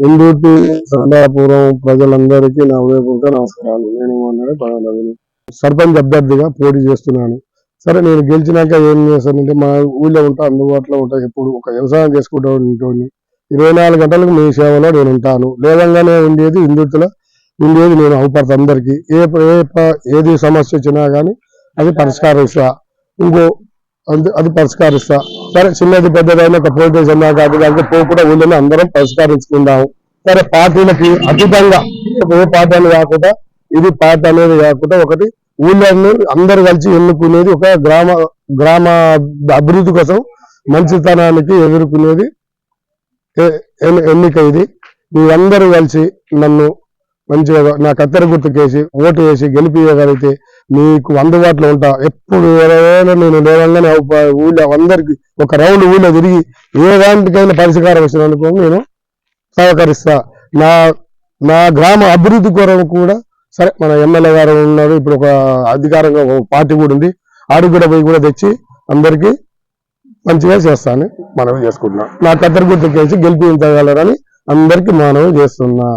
ఇందూటి సండాపురం ప్రజలందరికీ నా ఉదయపూర్వక నమస్కారాలు. నేను అన్నాడు పదవి సర్పంచ్ అభ్యర్థిగా పోటీ చేస్తున్నాను. సరే నేను గెలిచినాక ఏం చేస్తానంటే మా ఊళ్ళో ఉంటా అందుబాటులో ఉంటా ఎప్పుడు ఒక వ్యవసాయం చేసుకుంటూ ఉంటుంది ఇరవై నాలుగు గంటలకు మీ సేవలో నేను ఉంటాను. లేదంగానే ఉండేది హిందుత్తుల ఉండేది నేను అవుపడతా అందరికీ. ఏ ఏది సమస్య వచ్చినా కానీ అది పరిష్కరిస్తా. ఇంకో అది- అది పరిష్కరిస్తా. సరే చిన్నది పెద్దదైన ఒక పోటీ చేసిన కాదు పోకుండా ఊళ్ళో అందరం పరిష్కరించుకుందాం సరే పార్టీలకి అతీతంగా ఏ పార్టీ అని కాకుండా ఇది పార్టీ అనేది కాకుండా ఒకటి ఊళ్ళో అందరు కలిసి ఎన్నుకునేది ఒక గ్రామ గ్రామ అభివృద్ధి కోసం మంచితనానికి ఎదుర్కొనేది ఎన్ని- ఎన్నిక ఇది. మీరందరూ కలిసి నన్ను మంచిగా నా కత్తెర గుర్తుకేసి ఓటు వేసి గెలిపియగలిగితే మీకు అందుబాటులో ఉంటా. ఎప్పుడు ఎవరైనా నేను లేవంగానే ఊళ్ళో అందరికి ఒక రౌండ్ ఊళ్ళో తిరిగి ఏ దాంట్కైనా పరిష్కారం వచ్చినందుకు నేను సహకరిస్తా. నా నా గ్రామ అభివృద్ధి కొరకు కూడా సరే మన ఎమ్మెల్యే గారు ఉన్నారు. ఇప్పుడు ఒక అధికారంగా ఒక పార్టీ కూడా ఉంది. ఆడికి కూడా పోయి కూడా తెచ్చి అందరికీ మంచిగా చేస్తాను. మనవి చేసుకుంటున్నా. నా కత్తెర గుర్తుకేసి గెలిపించగలరని అందరికీ మనవి చేస్తున్నా.